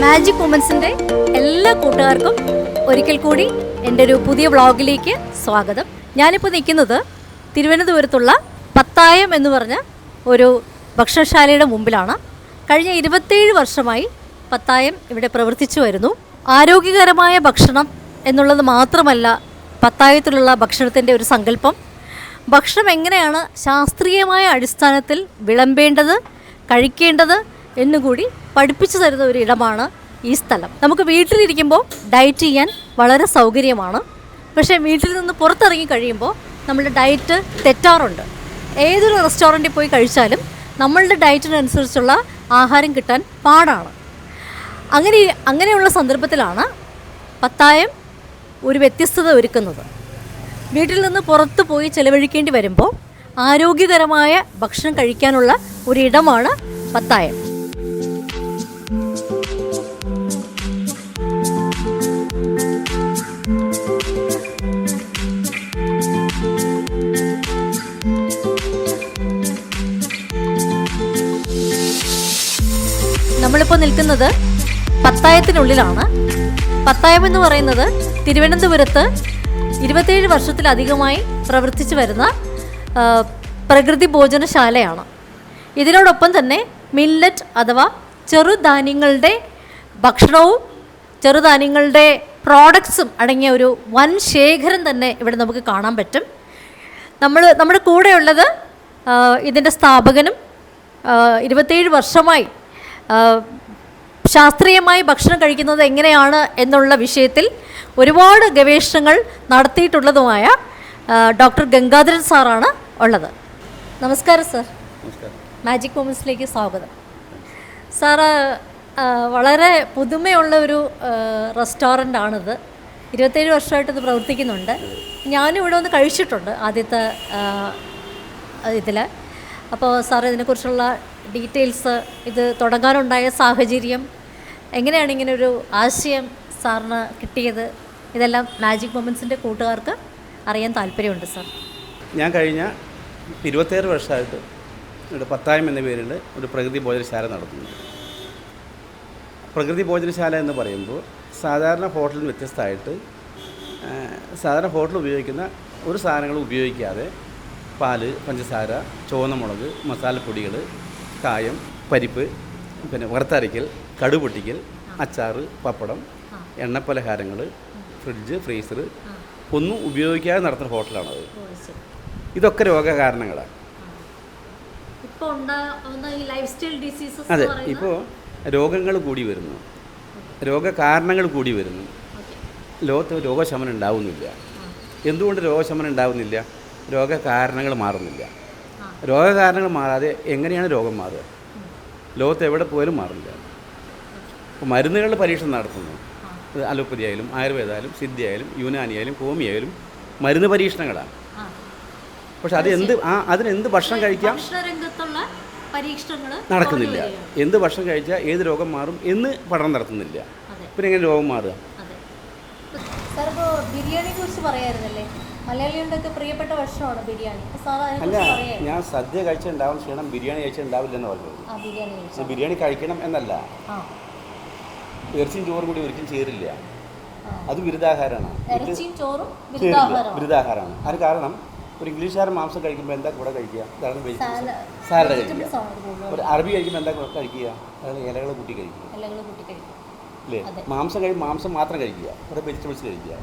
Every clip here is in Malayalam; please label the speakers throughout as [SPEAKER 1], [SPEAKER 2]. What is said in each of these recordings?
[SPEAKER 1] മാജിക് വുമൻസിന്റെ എല്ലാ കൂട്ടുകാർക്കും ഒരിക്കൽ കൂടി എന്റെ ഒരു പുതിയ വ്ളോഗിലേക്ക് സ്വാഗതം. ഞാനിപ്പോൾ നിൽക്കുന്നത് തിരുവനന്തപുരത്തുള്ള പത്തായം എന്ന് പറഞ്ഞ ഒരു ഭക്ഷണശാലയുടെ മുമ്പിലാണ്. കഴിഞ്ഞ ഇരുപത്തേഴ് വർഷമായി പത്തായം ഇവിടെ പ്രവർത്തിച്ചു വരുന്നു. ആരോഗ്യകരമായ ഭക്ഷണം എന്നുള്ളത് മാത്രമല്ല പത്തായത്തിലുള്ള ഭക്ഷണത്തിന്റെ ഒരു സങ്കല്പം. ഭക്ഷണം എങ്ങനെയാണ് ശാസ്ത്രീയമായ അടിസ്ഥാനത്തിൽ വിളമ്പേണ്ടത് കഴിക്കേണ്ടത് എന്നുകൂടി പഠിപ്പിച്ചു തരുന്ന ഒരു ഇടമാണ് ഈ സ്ഥലം. നമുക്ക് വീട്ടിലിരിക്കുമ്പോൾ ഡയറ്റ് ചെയ്യാൻ വളരെ സൗകര്യമാണ്. പക്ഷേ വീട്ടിൽ നിന്ന് പുറത്തിറങ്ങി കഴിയുമ്പോൾ നമ്മുടെ ഡയറ്റ് തെറ്റാറുണ്ട്. ഏതൊരു റെസ്റ്റോറന്റിൽ പോയി കഴിച്ചാലും നമ്മളുടെ ഡയറ്റിനനുസരിച്ചുള്ള ആഹാരം കിട്ടാൻ പാടാണ്. അങ്ങനെ അങ്ങനെയുള്ള സന്ദർഭത്തിലാണ് പത്തായം ഒരു വ്യത്യസ്തത ഒരുക്കുന്നത്. വീട്ടിൽ നിന്ന് പുറത്തു പോയി ചെലവഴിക്കേണ്ടി വരുമ്പോൾ ആരോഗ്യകരമായ ഭക്ഷണം കഴിക്കാനുള്ള ഒരിടമാണ് പത്തായം. നമ്മളിപ്പോൾ നിൽക്കുന്നത് പത്തായത്തിനുള്ളിലാണ്. പത്തായം എന്ന് പറയുന്നത് തിരുവനന്തപുരത്ത് ഇരുപത്തേഴ് വർഷത്തിലധികമായി പ്രവർത്തിച്ചു വരുന്ന പ്രകൃതി ഭോജനശാലയാണ്. ഇതിനോടൊപ്പം തന്നെ മില്ലറ്റ് അഥവാ ചെറുധാന്യങ്ങളുടെ ഭക്ഷണവും ചെറുധാന്യങ്ങളുടെ പ്രോഡക്ട്സും അടങ്ങിയ ഒരു വൻ ശേഖരം തന്നെ ഇവിടെ നമുക്ക് കാണാൻ പറ്റും. നമ്മൾ നമ്മുടെ കൂടെയുള്ളത് ഇതിന്റെ സ്ഥാപകനും ഇരുപത്തേഴ് വർഷമായി ശാസ്ത്രീയമായി ഭക്ഷണം കഴിക്കുന്നത് എങ്ങനെയാണ് എന്നുള്ള വിഷയത്തിൽ ഒരുപാട് ഗവേഷണങ്ങൾ നടത്തിയിട്ടുള്ളതുമായ ഡോക്ടർ ഗംഗാധരൻ സാറാണ് ഉള്ളത്. നമസ്കാരം സർ. മാജിക് മൂമെൻസിലേക്ക് സ്വാഗതം. സാറ് വളരെ പുതുമയുള്ള ഒരു റെസ്റ്റോറന്റ് ആണിത് ഇരുപത്തേഴ് വർഷമായിട്ട് ഇത് പ്രവർത്തിക്കുന്നുണ്ട്. ഞാനും ഇവിടെ ഒന്ന് കഴിച്ചിട്ടുണ്ട് ആദ്യത്തെ ഇതിൽ അപ്പോൾ സാർ ഇതിനെക്കുറിച്ചുള്ള ഡീറ്റെയിൽസ് ഇത് തുടങ്ങാനുണ്ടായ സാഹചര്യം എങ്ങനെയാണ് ഇങ്ങനെ ഒരു ആശയം സാറിന് കിട്ടിയത്? ഇതെല്ലാം മാജിക് മൊമെൻസിന്റെ കൂട്ടുകാർക്ക് അറിയാൻ താല്പര്യമുണ്ട് സാർ.
[SPEAKER 2] ഞാൻ കഴിഞ്ഞ ഇരുപത്തേഴ് വർഷമായിട്ട് ഒരു പത്തായം എന്ന പേരിൽ ഒരു പ്രകൃതി ഭോജനശാല നടത്തുന്നു. പ്രകൃതി ഭോജനശാല എന്ന് പറയുമ്പോൾ സാധാരണ ഹോട്ടലിൽ നിന്ന് വ്യത്യസ്തമായിട്ട് സാധാരണ ഹോട്ടലിൽ ഉപയോഗിക്കുന്ന ഒരു സാധനങ്ങളും ഉപയോഗിക്കാതെ പാൽ പഞ്ചസാര ചുവന്ന മുളക് മസാലപ്പൊടികൾ കായം പരിപ്പ് പിന്നെ വറുത്തരയ്ക്കൽ കടുപൊട്ടിക്കൽ അച്ചാറ് പപ്പടം എണ്ണപ്പലഹാരങ്ങൾ ഫ്രിഡ്ജ് ഫ്രീസർ ഒന്നും ഉപയോഗിക്കാതെ നടത്തുന്ന ഹോട്ടലാണത്. ഇതൊക്കെ രോഗകാരണങ്ങളാണ് അതെ ഇപ്പോൾ രോഗങ്ങൾ കൂടി വരുന്നു. രോഗകാരണങ്ങൾ കൂടി വരുന്നു. ലോകത്ത് രോഗശമനം ഉണ്ടാവുന്നില്ല. എന്തുകൊണ്ട് രോഗശമനം ഉണ്ടാവുന്നില്ല? രോഗകാരണങ്ങൾ മാറുന്നില്ല. രോഗകാരണങ്ങൾ മാറാതെ എങ്ങനെയാണ് രോഗം മാറുക? ലോകത്ത് എവിടെ പോയാലും മാറില്ല ഇപ്പോൾ മരുന്നുകളുടെ പരീക്ഷണം നടത്തുന്നു. അത് അലോപ്പതി ആയാലും ആയുർവേദ ആയാലും സിദ്ധി ആയാലും യുനാനി ആയാലും ഹോമി ആയാലും മരുന്ന് പരീക്ഷണങ്ങളാണ്. പക്ഷെ അത് എന്ത് ആ അതിന് എന്ത് ഭക്ഷണം കഴിക്കാം? നടക്കുന്നില്ല. എന്ത് ഭക്ഷണം കഴിച്ചാൽ ഏത് രോഗം മാറും എന്ന് പഠനം നടത്തുന്നില്ല. പിന്നെ എങ്ങനെ രോഗം മാറുക?
[SPEAKER 1] ബിരിയാണിയെ കുറിച്ച് പറയായിരുന്നല്ലേ? മലയാളികളുടെയൊക്കെ പ്രിയപ്പെട്ട ഭക്ഷണമാണ് ബിരിയാണി?
[SPEAKER 2] അല്ല ഞാൻ സദ്യ കഴിച്ചുണ്ടാവും ക്ഷീണം ബിരിയാണി പറഞ്ഞത്
[SPEAKER 1] ആ ബിരിയാണി
[SPEAKER 2] കഴിക്കണം എന്നല്ല. ഇറച്ചിയും ചോറും കൂടി ഒരിക്കലും ചേരില്ല. അത് ബിരുദാഹാരമാണ്
[SPEAKER 1] ബിരുദാഹാരമാണ്
[SPEAKER 2] അത് കാരണം ഒരു ഇംഗ്ലീഷുകാരൻ മാംസം കഴിക്കുമ്പോൾ എന്താ കൂടെ കഴിക്കുക? അതാണ് വെജിറ്റബിൾസ്.
[SPEAKER 1] സാല-
[SPEAKER 2] സാലഡ് കഴിക്കുക. ഒരു അറബി കഴിക്കുമ്പോൾ എന്താ കൂടെ കഴിക്കുക? അതായത് ഇലകൾ കൂട്ടി കഴിക്കുക. അല്ലേ മാംസം കഴി മാംസം മാത്രം കഴിക്കുക. അവിടെ വെജിറ്റബിൾസ് കഴിക്കുക.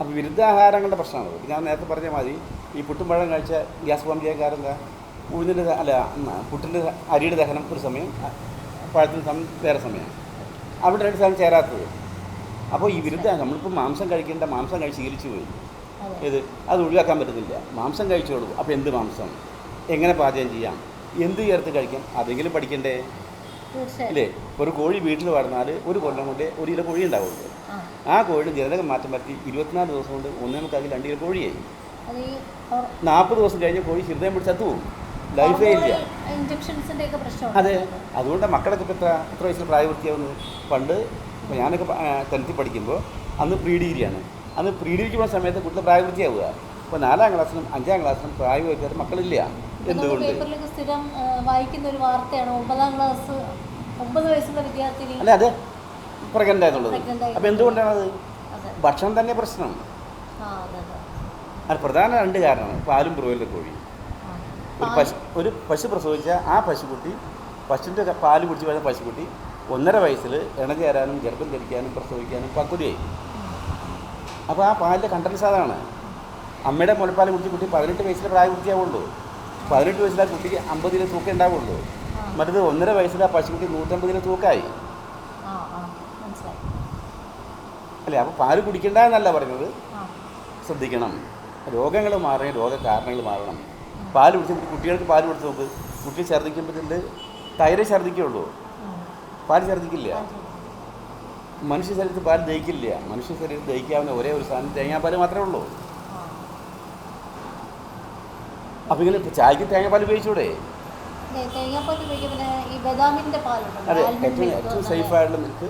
[SPEAKER 2] അപ്പോൾ വിരുദ്ധാഹാരങ്ങളുടെ പ്രശ്നമാണ് ഞാൻ നേരത്തെ പറഞ്ഞ മാതിരി ഈ പുട്ടും പഴം കഴിച്ച ഗ്യാസ് ഫോമിലിയാക്കാരെന്താ ഉഴുന്നിന്റെ അല്ല പുട്ടിന്റെ അരിയുടെ ദഹനം ഒരു സമയം പഴത്തിന്റെ സമയം വേറെ സമയം. അവിടെ രണ്ട് സമയം ചേരാത്തത്. അപ്പോൾ ഈ വിരുദ്ധ നമ്മളിപ്പോൾ മാംസം കഴിക്കേണ്ട മാംസം കഴിച്ച് ശീലിച്ചു പോയി. ഇത് അത് ഒഴിവാക്കാൻ പറ്റുന്നില്ല. മാംസം കഴിച്ചോളൂ അപ്പോൾ എന്ത് മാംസം? എങ്ങനെ പാചകം ചെയ്യാം? എന്ത് ചേർത്ത് കഴിക്കാം? അതെങ്കിലും പഠിക്കണ്ടേ?
[SPEAKER 1] ഇല്ലേ?
[SPEAKER 2] അല്ലേ ഒരു കോഴി വീട്ടിൽ വളർന്നാൽ ഒരു കൊല്ലം കൊണ്ട് ഒരു കിലോ കോഴി ഉണ്ടാവുള്ളൂ.
[SPEAKER 1] ആ
[SPEAKER 2] കോഴിയുടെ ജനതകം മാറ്റം വരുത്തി ഇരുപത്തിനാല് ദിവസം കൊണ്ട് ഒന്നേ മുക്കാൽ രണ്ട് കിലോ കോഴിയായി. നാൽപ്പത് ദിവസം കഴിഞ്ഞ് കോഴി ഹൃദയം പിടിച്ച് ചത്തു പോകും. ലൈഫേ ഇല്ല. അതെ. അതുകൊണ്ട് മക്കളൊക്കെ ഇപ്പോൾ എത്ര എത്ര വയസ്സിൽ പ്രായപൂർത്തിയാവുന്നത് പണ്ട് ഇപ്പം ഞാനൊക്കെ ടെൻത്തിൽ പഠിക്കുമ്പോൾ അന്ന് പ്രീ ഡിഗ്രിയാണ് അന്ന് പ്രീ ഡിഗ്രിക്ക് പോകുന്ന സമയത്ത് കുട്ടികൾ പ്രായപൂർത്തിയാവുക. ഇപ്പോൾ നാലാം ക്ലാസ്സിലും അഞ്ചാം ക്ലാസ്സിലും പ്രായപൂർത്തിയാത്ത മക്കളില്ല. എന്തുകൊണ്ട്?
[SPEAKER 1] സ്ഥിരം വായിക്കുന്ന ഒരു വാർത്തയാണ്. ഒമ്പതാം ക്ലാസ് ഒമ്പത് വയസ്സുള്ള വിദ്യാർത്ഥിനി
[SPEAKER 2] അല്ല അത് പ്രഗ്നന്റ് ആയിട്ടുള്ളത്. അപ്പോൾ എന്തുകൊണ്ടാണ്
[SPEAKER 1] അതെ?
[SPEAKER 2] ഭക്ഷണം തന്നെ പ്രശ്നം.
[SPEAKER 1] ആ അതെ
[SPEAKER 2] പ്രധാന രണ്ട് കാരണമാണ് പാലും ബ്രോയിലർ കോഴി. ഒരു പശു ഒരു പശു പ്രസവിച്ച ആ പശുക്കുട്ടി പശുവിന്റെ പാൽ കുടിച്ച് വരുന്ന പശുക്കുട്ടി ഒന്നര വയസ്സിൽ ഇണചേരാനും ഗർഭം ധരിക്കാനും പ്രസവിക്കാനും പക്വതയായി അപ്പോൾ ആ പാലിന്റെ കണ്ടൻസ് അതാണ്. അമ്മയുടെ മുലപ്പാൽ കുടിച്ച് കുട്ടി പതിനെട്ട് വയസ്സിൽ പ്രായപൂർത്തിയാവുള്ളൂ പതിനെട്ട് വയസ്സിൽ ആ കുട്ടിക്ക് അമ്പതിലെ തൂക്കം ഉണ്ടാവുള്ളൂ. മറ്റത് ഒന്നര വയസ്സിൽ ആ പശുക്കുട്ടി
[SPEAKER 1] നൂറ്റമ്പതിലെ തൂക്കായി. മനസ്സിലായി.
[SPEAKER 2] അല്ലേ അപ്പോൾ പാൽ കുടിക്കണ്ട എന്നല്ല പറഞ്ഞത്. ശ്രദ്ധിക്കണം. രോഗങ്ങൾ മാറണം രോഗകാരണങ്ങൾ മാറണം. പാൽ കുടിച്ച് കുട്ടികൾക്ക് പാൽ കൊടുത്ത് നോക്ക്. കുട്ടി ഛർദ്ദിക്കുമ്പോഴത്തേക്ക് തൈര് ഛർദ്ദിക്കുള്ളൂ. പാൽ ഛർദ്ദിക്കില്ല. മനുഷ്യ ശരീരത്തിൽ പാൽ ദഹിക്കില്ല. മനുഷ്യ ശരീരത്തിൽ ദഹിക്കാവുന്ന ഒരേ ഒരു സാധനം തേങ്ങാപ്പാൽ മാത്രമേ ഉള്ളൂ.
[SPEAKER 1] ആ.
[SPEAKER 2] അപ്പോൾ ഇങ്ങനെ ചായക്ക് തേങ്ങാപ്പാൽ ഉപയോഗിച്ചൂടെ? അതെ ഏറ്റവും ഏറ്റവും സേഫ് ആയിട്ടുള്ള മിൽക്ക്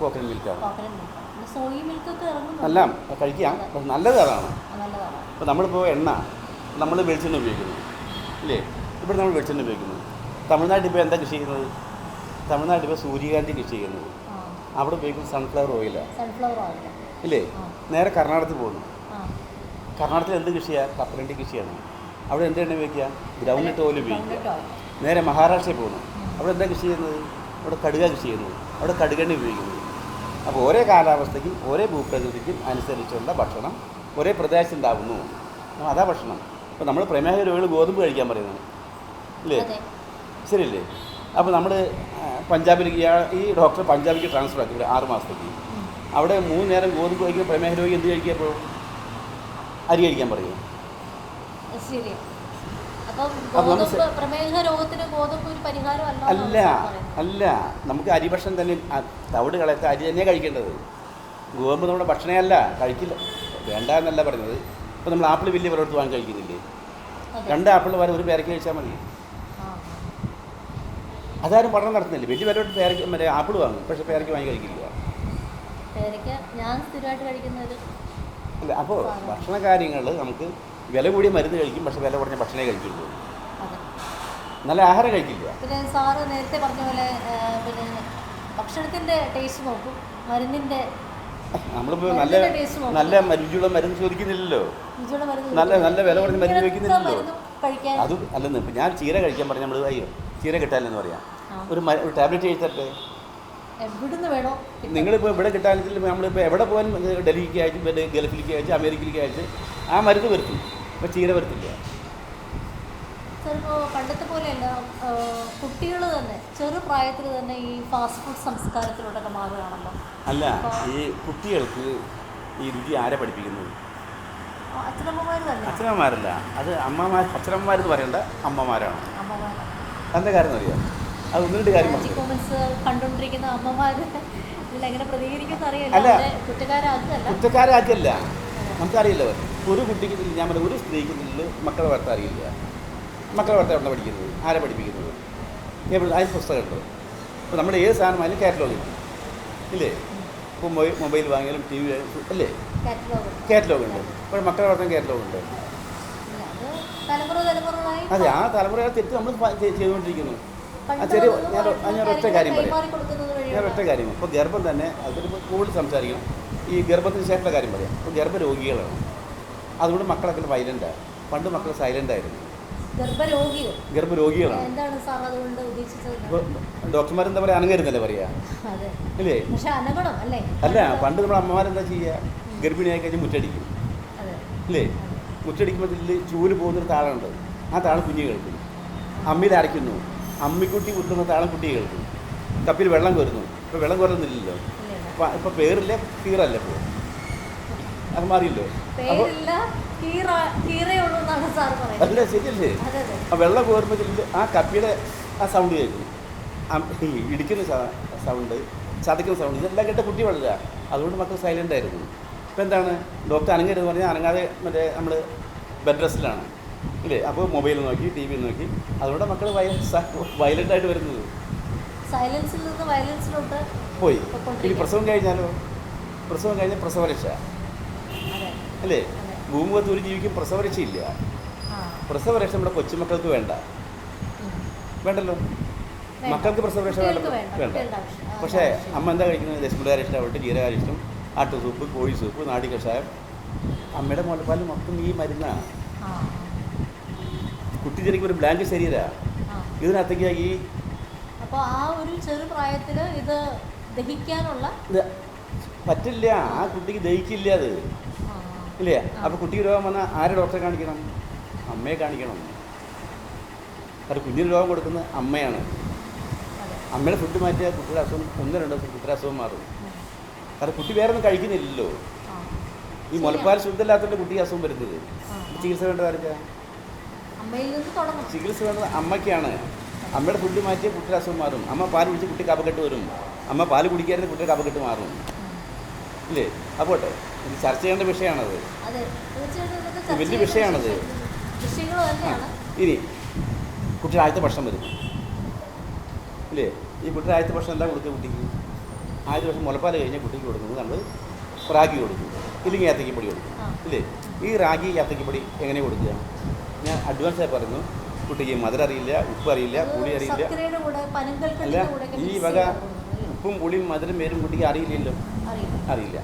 [SPEAKER 2] കോക്കനട്ട് മിൽക്കാണ്.
[SPEAKER 1] സോയി
[SPEAKER 2] നല്ല കഴിക്കാം. നല്ലത് അതാണ്. ഇപ്പോൾ നമ്മളിപ്പോൾ എണ്ണ നമ്മൾ വെളിച്ചെണ്ണ ഉപയോഗിക്കുന്നു. ഇല്ലേ? ഇവിടെ നമ്മൾ വെളിച്ചെണ്ണ ഉപയോഗിക്കുന്നു. തമിഴ്നാട്ടിൽ ഇപ്പോൾ എന്താ കൃഷി ചെയ്യുന്നത്? തമിഴ്നാട്ടിൽ ഇപ്പോൾ സൂര്യകാന്തി കൃഷി ചെയ്യുന്നത് അവിടെ ഉപയോഗിക്കുന്നത് സൺഫ്ലവർ ഓയിലാണ് ഇല്ലേ. നേരെ കർണാടകത്തിൽ പോകുന്നു. കർണാടകത്തിൽ എന്ത് കൃഷിയാണ് കപ്പലണ്ടി കൃഷിയാണ്. അവിടെ എന്ത് എണ്ണ ഉപയോഗിക്കുക? ഗ്രൗണ്ട് ഓയിൽ ഉപയോഗിക്കുക. നേരെ മഹാരാഷ്ട്രയിൽ പോകുന്നു. അവിടെ എന്താ കൃഷി ചെയ്യുന്നത്? അവിടെ കടുക കൃഷി ചെയ്യുന്നത് അവിടെ കടുകെണ്ണ ഉപയോഗിക്കുന്നത് അപ്പോൾ ഒരേ കാലാവസ്ഥയ്ക്കും ഒരേ ഭൂപ്രകൃതിക്കും അനുസരിച്ചുള്ള ഭക്ഷണം ഒരേ പ്രദേശം ഉണ്ടാകുന്നു അപ്പോൾ അതാ ഭക്ഷണം. അപ്പോൾ നമ്മൾ പ്രമേഹ രോഗികൾ ഗോതമ്പ് കഴിക്കാൻ പറയുന്നത്. ഇല്ലേ? ശരിയല്ലേ? അപ്പോൾ നമ്മൾ പഞ്ചാബിലേക്ക് ഈ ഡോക്ടർ പഞ്ചാബിലേക്ക് ട്രാൻസ്ഫർ ആക്കി. ആറ് മാസത്തേക്ക്. അവിടെ മൂന്ന് നേരം ഗോതമ്പ് കഴിക്കുന്ന പ്രമേഹ രോഗി എന്ത് കഴിക്കുക ഇപ്പോൾ? അരി കഴിക്കാൻ പറയും?
[SPEAKER 1] ശരി.
[SPEAKER 2] അല്ല അല്ല. നമുക്ക് അരി ഭക്ഷണം തന്നെ തവിട് കളയത്ത അരി തന്നെ കഴിക്കേണ്ടത്. ഗോതമ്പ് നമ്മുടെ ഭക്ഷണമല്ല കഴിക്കില്ല. വേണ്ട എന്നല്ല പറഞ്ഞത്. ഇപ്പം നമ്മൾ ആപ്പിൾ വലിയ പേരോട് വാങ്ങി കഴിക്കുന്നില്ലേ? രണ്ട് ആപ്പിൾ വരെ ഒരു പേരയ്ക്ക് കഴിച്ചാൽ മതി. അതാരും പഠനം നടത്തുന്നില്ല. വലിയ പേരോട് പേരക്ക് പേരയ്ക്ക് മറ്റേ ആപ്പിൾ വാങ്ങും. പക്ഷെ പേരയ്ക്ക് വാങ്ങി കഴിക്കില്ല. അല്ല അപ്പോൾ ഭക്ഷണ കാര്യങ്ങൾ നമുക്ക് വില കൂടിയ മരുന്ന് കഴിക്കും പക്ഷെ വില കുറഞ്ഞ ഭക്ഷണമേ കഴിക്കുള്ളൂ നല്ല ആഹാരം കഴിക്കില്ല
[SPEAKER 1] പിന്നെ സാറ് നേരത്തെ പറഞ്ഞ പോലെ പിന്നെ ഭക്ഷണത്തിന്റെ ടേസ്റ്റ് നോക്കും മരുന്നിന്റെ
[SPEAKER 2] നമ്മളിപ്പോ നല്ല. നല്ല രുചിയുള്ള മരുന്ന് ചോദിക്കുന്നില്ലല്ലോ നല്ല-. നല്ല വില കുറഞ്ഞ മരുന്ന്
[SPEAKER 1] ചോദിക്കുന്നില്ലല്ലോ
[SPEAKER 2] അത് അല്ലെന്ന് ഇപ്പം ഞാൻ ചീര കഴിക്കാൻ പറഞ്ഞ നമ്മൾ അയ്യോ ചീര കിട്ടാനില്ലെന്ന് പറയാം. ഒരു ഒരു ടാബ്ലറ്റ് കഴിച്ചിട്ടെ
[SPEAKER 1] നിങ്ങളിപ്പോ.
[SPEAKER 2] നിങ്ങളിപ്പോൾ ഇവിടെ കിട്ടാനില്ല നമ്മളിപ്പോൾ എവിടെ പോകാൻ ഡൽഹിക്ക് അയച്ചു പിന്നെ ഗൾഫിലേക്ക് അയച്ചു അമേരിക്കയിലേക്ക് അയച്ച് ആ മരുന്ന് വരുത്തും ഇപ്പോൾ ചീര വരത്തില്ല?
[SPEAKER 1] പണ്ടത്തെ പോലെയല്ല കുട്ടികൾ തന്നെ ചെറു പ്രായത്തിൽ തന്നെ ഈ ഫാസ്റ്റ് ഫുഡ് സംസ്കാരത്തിലോട്ടൊക്കെ മാറുകയാണല്ലോ
[SPEAKER 2] അല്ല ഈ കുട്ടികൾക്ക് ഈ രുചി ആരെ പഠിപ്പിക്കുന്നത്?
[SPEAKER 1] അച്ഛനമ്മമാർ
[SPEAKER 2] അച്ഛനമ്മമാരല്ല അത് അമ്മമാർ അച്ഛനമ്മമാരെന്ന് പറയേണ്ട അമ്മമാരാണ്. എന്താ കാര്യം അറിയാം? അത് ഒന്ന് രണ്ട് കാര്യം
[SPEAKER 1] കണ്ടുകൊണ്ടിരിക്കുന്ന അമ്മമാർ ഇതിൽ എങ്ങനെ പ്രതികരിക്കുന്ന അറിയില്ല.
[SPEAKER 2] അല്ല.
[SPEAKER 1] അവരെ കുറ്റക്കാരാക്കുകയല്ല
[SPEAKER 2] നമുക്കറിയില്ല. ഒരു കുട്ടിക്ക് ഞാൻ പറഞ്ഞ ഒരു സ്ത്രീക്ക് ഇതിൽ മക്കളെ വളർത്താൻ അറിയില്ല. മക്കളെ വളർത്താൻ എവിടെ പഠിക്കുന്നത്? ആരെ പഠിപ്പിക്കുന്നത്? എവിടെ അതിന് പുസ്തകമുണ്ടോ. അപ്പോൾ നമ്മൾ ഏത് സാധനം അതിന് കാറ്റലോഗ് കിട്ടും ഇല്ലേ? ഇപ്പോൾ മൊബൈൽ വാങ്ങിയാലും ടി വി അല്ലേ?
[SPEAKER 1] കാറ്റലോഗ്.
[SPEAKER 2] ഉണ്ട്. അപ്പോൾ മക്കളെ വളർത്താൻ കാറ്റലോഗ് ഉണ്ട്.
[SPEAKER 1] അത്
[SPEAKER 2] ആ തലമുറ തെറ്റ് നമ്മൾ ചെയ്തുകൊണ്ടിരിക്കുന്നു. ആ ചെറിയ ഞാൻ ഞാൻ ഒറ്റ കാര്യം പറയാം. ഞാൻ ഒറ്റ കാര്യം ഇപ്പോൾ ഗർഭം തന്നെ അതിൽ കൂടുതൽ സംസാരിക്കണം. ഈ ഗർഭത്തിന് ശേഷമുള്ള കാര്യം പറയാം. ഇപ്പോൾ ഗർഭരോഗികളാണ്. അതുകൊണ്ട് മക്കളൊക്കെ വയലന്റാണ് പണ്ട് മക്കൾ സൈലന്റ് ആയിരുന്നു. ഗർഭരോഗികളാണ്.
[SPEAKER 1] എന്താണ്
[SPEAKER 2] എന്താ പറയുക അനങ്ങരുന്നല്ലേ
[SPEAKER 1] പറയാ?
[SPEAKER 2] ഇല്ലേ?
[SPEAKER 1] അല്ലേ?
[SPEAKER 2] അല്ല പണ്ട് നമ്മുടെ അമ്മമാരെന്താ ചെയ്യുക ഗർഭിണിയായി കഴിഞ്ഞ് മുറ്റടിക്കും.
[SPEAKER 1] അതെ.
[SPEAKER 2] ഇല്ലേ? മുറ്റടിക്കുമ്പോൾ ഇതിൽ ചൂൽ പോകുന്നൊരു താളുണ്ട്. ആ താളം കുഞ്ഞു കേൾക്കും. അമ്മയിൽ അരയ്ക്കുന്നു. അമ്മിക്കുട്ടി കുത്തുന്ന താളം കുട്ടി കേൾക്കും. കപ്പിൽ വെള്ളം കോരുന്നു. ഇപ്പോൾ വെള്ളം കോരുന്നില്ലല്ലോ. ഇപ്പം പേരില്ല കീറല്ല പോ അത് മാറിയല്ലോ? അല്ല ശരിയല്ലേ? ആ വെള്ളം കോരുമ്പോൾ ആ കപ്പിയുടെ ആ സൗണ്ട് കേൾക്കും ഇടിക്കുന്ന സൗണ്ട് ചതയ്ക്കുന്ന സൗണ്ട് ഇതെല്ലാം കേട്ട കുട്ടി വളരുക അതുകൊണ്ട് മക്കൾ സൈലന്റ് ആയിരുന്നു. ഇപ്പം എന്താണ്? ഡോക്ടർ അനങ്ങരുത് പറഞ്ഞാൽ അനങ്ങാതെ മറ്റേ നമ്മൾ ബെഡ് റെസ്റ്റിലാണ് ഇല്ലേ? അപ്പോൾ മൊബൈൽ നോക്കി ടി വി നോക്കി. അതുകൊണ്ട് മക്കൾ വയലന്റ് ആയിട്ട് വരുന്നത്.
[SPEAKER 1] സൈലൻസിൽ നിന്ന് വയലൻസിലോട്ട്
[SPEAKER 2] പോയി. ഇനി പ്രസവം കഴിഞ്ഞാലോ? പ്രസവം കഴിഞ്ഞാൽ പ്രസവരക്ഷ. അല്ലേ. ഭൂമുഖത്ത് ഒരു ജീവിക്കും പ്രസവരക്ഷയില്ല.
[SPEAKER 1] ഇല്ല
[SPEAKER 2] പ്രസവരക്ഷ നമ്മുടെ കൊച്ചുമക്കൾക്ക് വേണ്ട. വേണ്ടല്ലോ? മക്കൾക്ക് പ്രസവരക്ഷ വേണ്ട.
[SPEAKER 1] വേണ്ട.
[SPEAKER 2] പക്ഷേ അമ്മ എന്താ കഴിക്കുന്നത്? ദശമുടാരി ഇഷ്ടമാവട്ടെ ജീരകാരി ഇഷ്ടം ആട്ടു സൂപ്പ് കോഴി സൂപ്പ് നാടി കഷായം. അമ്മയുടെ മുലപ്പാൽ മൊത്തം ഈ മരുന്നാണ് കുട്ടി ജനിക്കുമ്പോൾ ഒരു ബ്ലാങ്ക് ശരീരമാണ് ഇതിനകത്തേക്ക് ഈ
[SPEAKER 1] അപ്പോൾ ആ ഒരു ചെറു പ്രായത്തിൽ ഇത് ദഹിക്കാനുള്ള
[SPEAKER 2] പറ്റില്ല. ആ കുട്ടിക്ക് ദഹിക്കില്ല അത്. ഇല്ലേ?
[SPEAKER 1] അപ്പൊ
[SPEAKER 2] അപ്പോൾ കുട്ടിക്ക് രോഗം വന്നാൽ ആരെ ഡോക്ടറെ കാണിക്കണം? അമ്മയെ കാണിക്കണം. അത് കുഞ്ഞിന് രോഗം കൊടുക്കുന്നത് അമ്മയാണ്. അമ്മയുടെ ഫുഡ് മാറ്റിയാൽ കുട്ടിയുടെ അസുഖം ഒന്ന് രണ്ടോ കുട്ടിയുടെ അസുഖം മാറും. കാരണം കുട്ടി വേറെ ഒന്നും കഴിക്കുന്നില്ലല്ലോ ഈ മുലപ്പാൽ ശുദ്ധമില്ലാത്തതുകൊണ്ട് കുട്ടിക്ക് അസുഖം വരുന്നത്. ചികിത്സ വേണ്ടത് ആർക്കാ? ചികിത്സ വേണ്ടത് അമ്മയ്ക്കാണ്. അമ്മയുടെ ഫുഡ് മാറ്റിയാൽ കുട്ടിയുടെ അസുഖം മാറും. അമ്മ പാൽ കുടിച്ച് കുട്ടിക്ക് അപകെട്ട് വരും. അമ്മ പാൽ കുടിക്കാതിരുന്ന കുട്ടികൾക്ക് അപകട്ട് മാറും. ഇല്ലേ? അപ്പോട്ടെ ഇത് ചർച്ച ചെയ്യേണ്ട വിഷയമാണത്. വലിയ വിഷയമാണത്. ഇനി കുട്ടിയുടെ ആദ്യത്തെ ഭക്ഷണം വരും. ഇല്ലേ? ഈ കുട്ടിയുടെ ആദ്യത്തെ ഭക്ഷണം എന്താ കൊടുക്കുക കുട്ടിക്ക്? ആദ്യത്തെ ഭക്ഷണം മുലപ്പാൽ കഴിഞ്ഞാൽ കുട്ടിക്ക് കൊടുക്കുന്നത് നമ്മൾ റാഗി കൊടുക്കും. ഇല്ലെങ്കിൽ ഏത്തയ്ക്കപ്പൊടി കൊടുക്കും. ഇല്ലേ? ഈ റാഗി ഏത്തയ്ക്കപ്പൊടി എങ്ങനെ കൊടുക്കുക? ഞാൻ അഡ്വാൻസ് ആയി പറഞ്ഞു. കുട്ടിക്ക് മധുരം അറിയില്ല ഉപ്പ് അറിയില്ല. പുളി അറിയില്ല അല്ല ഈ വക? ഉപ്പും പുളിയും മധുരം പേരും കുട്ടിക്ക് അറിയില്ലല്ലോ?
[SPEAKER 1] അറിയില്ല.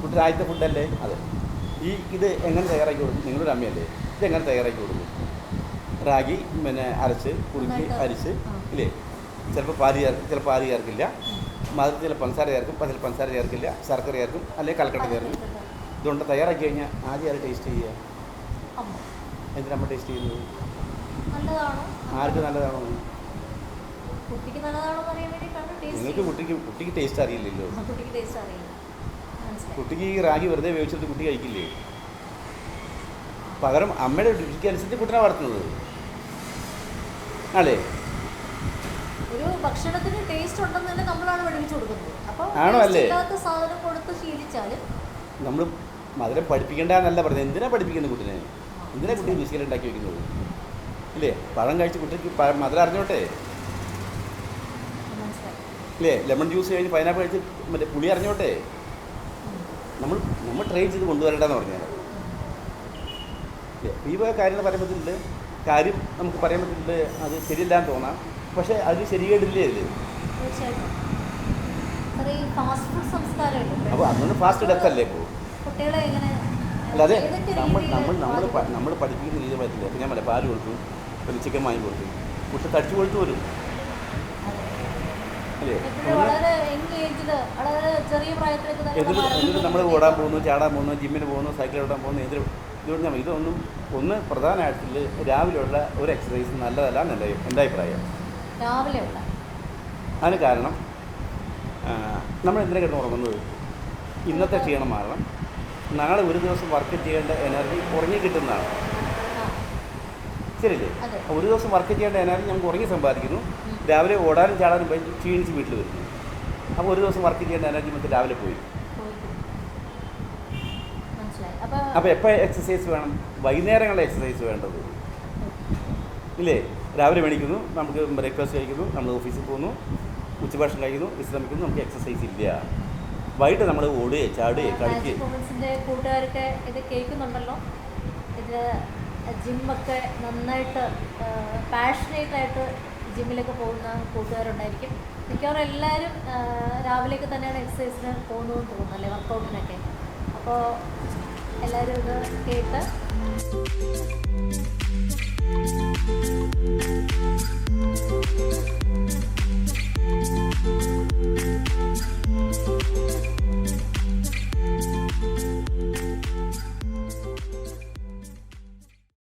[SPEAKER 2] കുട്ടി ആദ്യത്തെ ഫുഡല്ലേ അതെ? ഈ ഇത് എങ്ങനെ തയ്യാറാക്കി കൊടുക്കും? നിങ്ങളുടെ അമ്മയല്ലേ? ഇത് എങ്ങനെ തയ്യാറാക്കി കൊടുക്കും? റാഗി പിന്നെ അരച്ച് കുറുക്കി അരിച്ച്. ഇല്ലേ? ചിലപ്പോൾ പാൽ ചേർക്കും ചിലപ്പോൾ പാൽ ചേർക്കില്ല. മധുര ചില പഞ്ചസാര ചേർക്കും ചില പഞ്ചസാര ചേർക്കില്ല ശർക്കര ചേർക്കും അല്ലെങ്കിൽ കലക്കട്ട ചേർക്കും. ഇതുകൊണ്ട് തയ്യാറാക്കി കഴിഞ്ഞാൽ ആദ്യം ആര് ടേസ്റ്റ് ചെയ്യുക. എന്തിനമ്മ ടേസ്റ്റ് ചെയ്യുന്നത്? ആർക്ക് നല്ലതാണോ?
[SPEAKER 1] കുട്ടിക്ക് നല്ലതാണോ അറിയാൻ വേണ്ടിയിട്ടാണ്
[SPEAKER 2] നിങ്ങൾക്ക് കുട്ടിക്ക് കുട്ടിക്ക് ടേസ്റ്റ് അറിയില്ലല്ലോ.
[SPEAKER 1] കുട്ടിക്ക് ടേസ്റ്റ് അറിയില്ല.
[SPEAKER 2] കുട്ടിക്ക് ഈ റാഗി വെറുതെ വേവിച്ചിട്ട് കുട്ടി കഴിക്കില്ലേ? പകരം അമ്മയുടെ രുചിക്ക് അനുസരിച്ച് കുട്ടിനെ വളർത്തുന്നത്. അല്ലേ
[SPEAKER 1] ഒരു ഭക്ഷണത്തിന് ടേസ്റ്റ് ഉണ്ടെന്ന് തന്നെ നമ്മളാണ് പഠിപ്പിച്ചു കൊടുക്കുന്നത്.
[SPEAKER 2] ആണോ അല്ലേ?
[SPEAKER 1] സാധനം കൊടുത്ത് ശീലിച്ചാൽ
[SPEAKER 2] നമ്മൾ മധുരം പഠിപ്പിക്കേണ്ടെന്നല്ല പറഞ്ഞത്. എന്തിനാ പഠിപ്പിക്കുന്നത് കുട്ടിനെ? എന്തിനാ കുട്ടി രുചികൾ ഉണ്ടാക്കി വെക്കുന്നത്? ഇല്ലേ? പഴം കഴിച്ച് കുട്ടിക്ക് മധുരം അറിഞ്ഞോട്ടെ? ഇല്ലേ? ലെമൺ ജ്യൂസ് കഴിഞ്ഞ് പൈനാപ്പിൾ കഴിച്ച് മറ്റേ പുളി അറിഞ്ഞോട്ടെ? നമ്മൾ നമ്മൾ ട്രൈ ചെയ്ത് കൊണ്ടുവരേണ്ടെന്ന് പറഞ്ഞാൽ? ഈ വക കാര്യങ്ങൾ പറയാൻ പറ്റുന്നുണ്ട്. കാര്യം നമുക്ക് പറയാൻ പറ്റുന്നുണ്ട്. അത് ശരിയല്ലാന്ന് തോന്നാം. പക്ഷേ അത് ശരിയായിട്ടില്ലേ ഇത്? അപ്പോൾ അന്നൊന്ന് ഫാസ്റ്റ് ഡെത്ത് അല്ലേ ഇപ്പോൾ അല്ലാതെ നമ്മൾ നമ്മൾ നമ്മൾ? നമ്മൾ പഠിപ്പിക്കുന്ന രീതി പറ്റില്ല. ഇപ്പം ഞാൻ പറയാം പാൽ കൊടുത്തു പിന്നെ ചിക്കൻ വാങ്ങി കൊടുത്തു കുട്ടി തടിച്ചു കൊടുത്തു വരും അല്ലേ
[SPEAKER 1] വളരെ യങ് ഏജിൽ വളരെ ചെറിയ പ്രായത്തിലൊക്കെ നമ്മൾ
[SPEAKER 2] ഓടാൻ പോകുന്നു ചാടാൻ പോകുന്നു ജിമ്മിന് പോകുന്നു സൈക്കിൾ ഓടാൻ പോകുന്നു ഇതിൽ ഇതുകൊണ്ട് ഞാൻ ഇതൊന്നും ഒന്ന് പ്രധാനമായിട്ടിൽ രാവിലെയുള്ള ഒരു എക്സസൈസ് നല്ലതല്ല എന്നല്ല എന്റെ അഭിപ്രായം.
[SPEAKER 1] രാവിലെ ഉള്ള
[SPEAKER 2] അതിന് കാരണം നമ്മൾ എന്തിനാ കിടന്ന് ഉറങ്ങുന്നത്? ഇന്നത്തെ ക്ഷീണം മാറണം. നാളെ ഒരു ദിവസം വർക്ക് ചെയ്യേണ്ട എനർജി കുറഞ്ഞു കിട്ടുന്നതാണ്. ശരിയല്ലേ ഒരു ദിവസം വർക്ക് ചെയ്യേണ്ട എനർജി നമുക്ക് ഉറങ്ങി സമ്പാദിക്കുന്നു. രാവിലെ ഓടാനും ചാടാനും പോയി ക്ഷീണിച്ച് വീട്ടിൽ വരുന്നു അപ്പോൾ ഒരു ദിവസം വർക്ക് ചെയ്യേണ്ട എനർജി നമുക്ക് രാവിലെ പോയി.
[SPEAKER 1] അപ്പോൾ
[SPEAKER 2] എപ്പോൾ എക്സസൈസ് വേണം? വൈകുന്നേരങ്ങളിൽ എക്സസൈസ് വേണ്ടത്. ഇല്ലേ? രാവിലെ മേടിക്കുന്നു നമുക്ക് ബ്രേക്ക്ഫാസ്റ്റ് കഴിക്കുന്നു നമ്മൾ ഓഫീസിൽ പോകുന്നു ഉച്ചഭക്ഷണം കഴിക്കുന്നു വിശ്രമിക്കുന്നു നമുക്ക് എക്സസൈസ് ഇല്ല. വൈകിട്ട് നമ്മൾ ഓടുകയെ ചാടുകയെ കളിക്കുകയെ.
[SPEAKER 1] കൂട്ടുകാരൊക്കെ ഇത് കേൾക്കുന്നുണ്ടല്ലോ? ഇത് ജിമ്മൊക്കെ നന്നായിട്ട് പാഷനേറ്റ് ആയിട്ട് ജിമ്മിലൊക്കെ പോകുന്ന കൂട്ടുകാരുണ്ടായിരിക്കും മിക്കവാറും എല്ലാവരും രാവിലെയൊക്കെ തന്നെയാണ് എക്സസൈസിന് പോകുന്നതെന്ന് തോന്നുന്നല്ലേ വർക്കൗട്ടിനൊക്കെ അപ്പോൾ എല്ലാവരും ഇത് കേട്ട് Thank you.